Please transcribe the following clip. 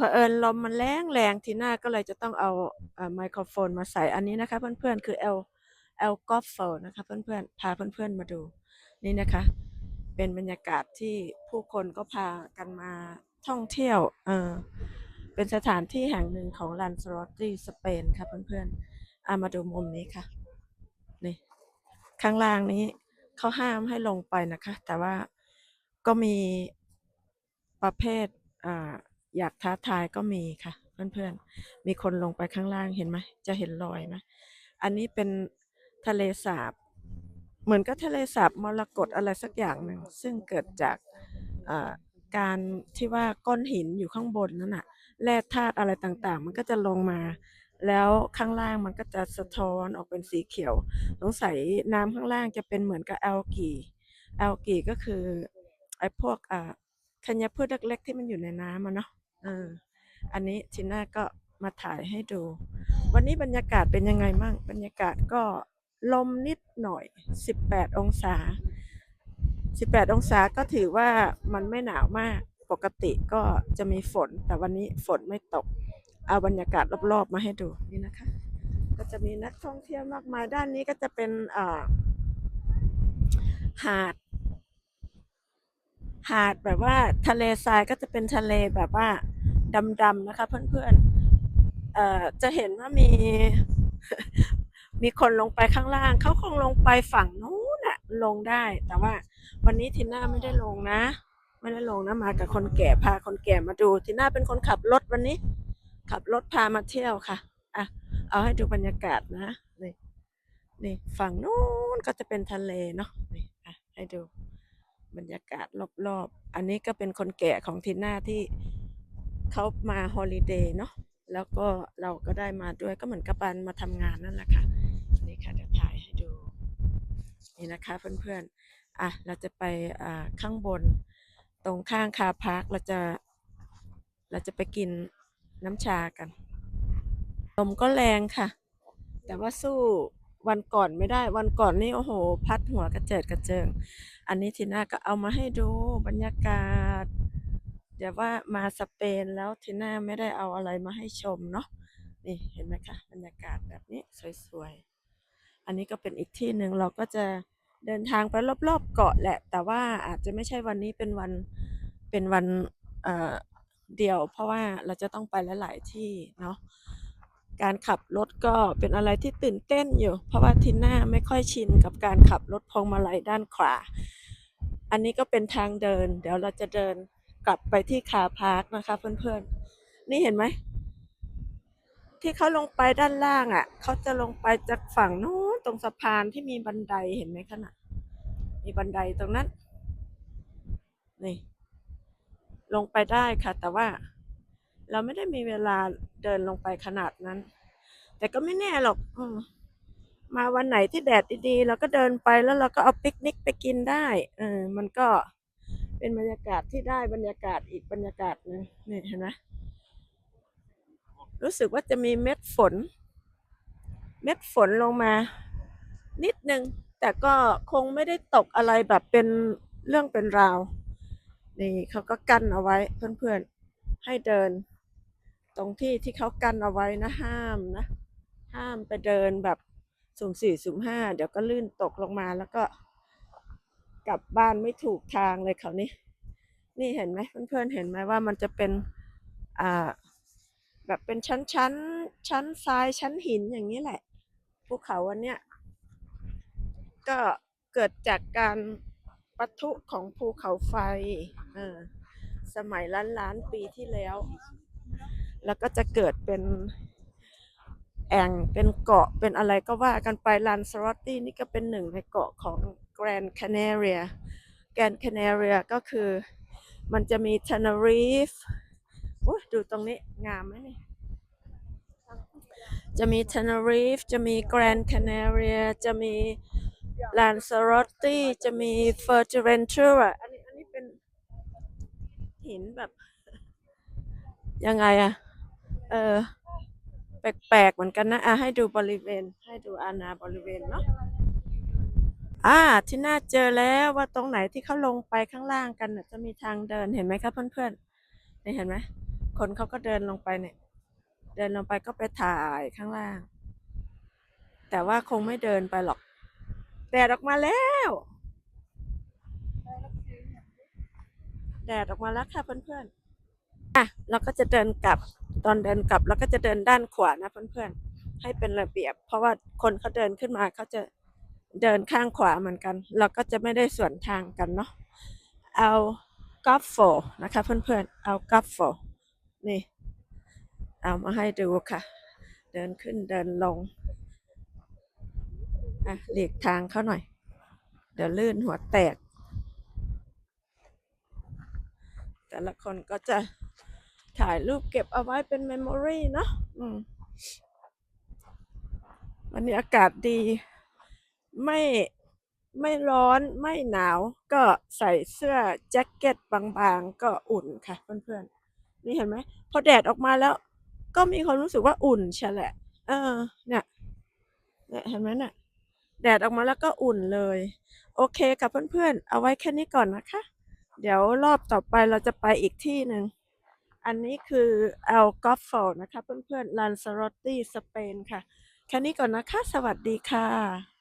เผอิญลมมันแรงแรงทีหน่าก็เลยจะต้องเอาไมโครโฟนมาใส่อันนี้นะคะ เพื่อนๆคือ L L g o f o นะคะ เพื่อนๆพาเพื่อนๆมาดูนี่นะคะ เป็นบรรยากาศที่ผู้คนก็พากันมาท่องเที่ยวเออเป็นสถานที่แห่งหนึ่งของลันสโรตีสเปนค่ะเพื่อนๆอามาดูมุมนี้ค่ะนี่ข้างล่างนี้เขาห้ามให้ลงไปนะคะ แต่ว่าก็มีประเภทอ่า อยากท้าทายก็มีค่ะ เพื่อนๆ มีคนลงไปข้างล่างเห็นไหมจะเห็นรอยไหมอันนี้เป็นทะเลสาบ เหมือนกับทะเลสาบมรกตอะไรสักอย่างหนึ่งซึ่งเกิดจากการที่ว่าก้อนหินอยู่ข้างบนนั่นน่ะแร่ธาตุอะไรต่างๆ มันก็จะลงมา แล้วข้างล่างมันก็จะสะท้อนออกเป็นสีเขียว สงสัยน้ำข้างล่างจะเป็นเหมือนกับแอลกีแอลกีก็คือไอ้พวกอ่าธัญพืชเล็กๆที่มันอยู่ในน้ำอะเนาะ เออ อันนี้ทีน่าก็มาถ่ายให้ดู วันนี้บรรยากาศเป็นยังไงมั่ง บรรยากาศก็ลมนิดหน่อย 18 องศา 18 องศาก็ถือว่ามันไม่หนาวมาก ปกติก็จะมีฝน แต่วันนี้ฝนไม่ตก เอาบรรยากาศรอบๆ มาให้ดูนี่นะคะ ก็จะมีนักท่องเที่ยวมากมาย ด้านนี้ก็จะเป็นอ่าหาด หาดแบบว่าทะเลทรายก็จะเป็นทะเลแบบว่า ดำๆนะคะ เพื่อนๆเอ่อจะเห็นว่ามี มีคนลงไปข้างล่าง เขาคงลงไปฝั่งนู้นน่ะลงได้ แต่ว่าวันนี้ทีน่าไม่ได้ลงนะ ไม่ได้ลงนะมากับคนแก่พาคนแก่มาดูทีน่าเป็นคนขับรถวันนี้ ขับรถพามาเที่ยวค่ะอะเอาให้ดูบรรยากาศนะนี่นี่ฝั่งนู้นก็จะเป็นทะเลเนาะนี่อะให้ดูบรรยากาศรอบๆ อันนี้ก็เป็นคนแก่ของทีน่าที่ เขามาฮอลิเดย์เนาะแล้วก็เราก็ได้มาด้วยก็เหมือนกับการมาทำงานนั่นแหละค่ะนี่ค่ะเดี๋ยวถ่ายให้ดู นี่นะคะเพื่อนๆอะเราจะไปอ่าข้างบน ตรงข้างคาพาร์คเราจะ เราจะไปกินน้ำชากันลมก็แรงค่ะ แต่ว่าสู้วันก่อนไม่ได้วันก่อนนี่โอ้โห พัดหัวกระเจิดกระเจิง อันนี้ทีน่าก็เอามาให้ดูบรรยากาศ เดี๋ยวว่ามาสเปนแล้วทีน่าไม่ได้เอาอะไรมาให้ชมเนาะนี่เห็นไหมคะบรรยากาศแบบนี้สวยๆ อันนี้ก็เป็นอีกที่หนึ่งเราก็จะเดินทางไปรอบๆเกาะแหละ แต่ว่าอาจจะไม่ใช่วันนี้เป็นวันเป็นวันเเดียว เพราะว่าเราจะต้องไปหลายๆที่เนาะการขับรถก็เป็นอะไรที่ตื่นเต้นอยู่ เพราะว่าทีน่าไม่ค่อยชินกับการขับรถพวงมาลัยด้านขวา อันนี้ก็เป็นทางเดิน เดี๋ยวเราจะเดิน กลับไปที่คาพาร์คนะคะเพื่อนๆ นี่เห็นไหม ที่เขาลงไปด้านล่างอะเขาจะลงไปจากฝั่งนู้นตรงสะพานที่มีบันไดเห็นไหมคะน่ะมีบันไดตรงนั้น นี่ ลงไปได้ค่ะ แต่ว่าเราไม่ได้มีเวลาเดินลงไปขนาดนั้น แต่ก็ไม่แน่หรอกอมาวันไหนที่แดดดีๆเราก็เดินไปแล้วเราก็เอาปิกนิกไปกินได้ เออ มันก็ เป็นบรรยากาศที่ได้บรรยากาศอีกบรรยากาศหนึงนี่เห็นไหมรู้สึกว่าจะมีเม็ดฝน เม็ดฝนลงมา นิดนึง แต่ก็คงไม่ได้ตกอะไรแบบเป็นเรื่องเป็นราว นี่เขาก็กั้นเอาไว้เพื่อนๆ ให้เดิน ตรงที่ที่เขากั้นเอาไว้นะห้ามนะ ห้ามไปเดินแบบสุ่มสี่สุ่มห้าเดี๋ยวก็ลื่นตกลงมาแล้วก็ กลับบ้านไม่ถูกทางเลยเขานี่นี่เห็นไหมเพื่อนๆเห็นไหมว่ามันจะเป็นอ่าแบบเป็นชั้นชั้นชั้นทรายชั้นหินอย่างนี้แหละภูเขาอันเนี้ยก็เกิดจากการปะทุของภูเขาไฟเออสมัยล้านล้านปีที่แล้ว แล้วก็จะเกิดเป็น แอ่งเป็นเกาะเป็นอะไรก็ว่ากันไปลันสรอตตี้นี่ก็เป็นหนึ่งในเกาะของแกรน d c ค n a r i a แกรน d c ค n a r i a ก็คือมันจะมีเทน e รีฟดูตรงนี้งามไหมนี่จะมี t e n e r i f e จะมี Grand Canaria จะมี Lanzarote จะมี Fuerteventura อันนี้อันนี้เป็นหินแบบ ยังไงอะเออ แปลกๆเหมือนกันนะอะให้ดูบริเวณ ให้ดูอาณาบริเวณเนาะอ่าที่น่าเจอแล้วว่าตรงไหนที่เขาลงไปข้างล่างกันจะมีทางเดินเห็นไหมคะเพื่อนๆนี่เห็นไหมคนเขาก็เดินลงไปเนี่ย เดินลงไปก็ไปถ่ายข้างล่าง แต่ว่าคงไม่เดินไปหรอกแดดออกมาแล้ว แดดออกมาแล้วค่ะเพื่อนๆอะเราก็จะเดินกลับ ตอนเดินกลับเราก็จะเดินด้านขวานะเพื่อนๆ ให้เป็นระเบียบ เพราะว่าคนเขาเดินขึ้นมาเขาจะเดินข้างขวาเหมือนกัน เราก็จะไม่ได้สวนทางกันเนาะเอากอล์ฟโฟนะคะเพื่อนๆ เอากอล์ฟโฟนี่เอามาให้ดูค่ะ เดินขึ้นเดินลงอะหลีกทางเขาหน่อย เดี๋ยวลื่นหัวแตก แต่ละคนก็จะ ถ่ายรูปเก็บเอาไว้เป็นเมมโมรีเนาะอืมวันนี้อากาศดี ไม่ไม่ร้อนไม่หนาว ก็ใส่เสื้อแจ็คเก็ตบางๆ ก็อุ่นค่ะเพื่อนๆ นี่เห็นไหมพอแดดออกมาแล้ว ก็มีความรู้สึกว่าอุ่นใช่แหละ เออ เนี่ยเนี่ยเห็นไหมเนี่ยแดดออกมาแล้วก็อุ่นเลย โอเคค่ะเพื่อนๆ เอาไว้แค่นี้ก่อนนะคะ เดี๋ยวรอบต่อไปเราจะไปอีกที่หนึ่ง อันนี้คือเอลกอฟโฟนะคะเพื่อนๆลันซารตตี้สเปนค่ะ แค่นี้ก่อนนะคะ สวัสดีค่ะ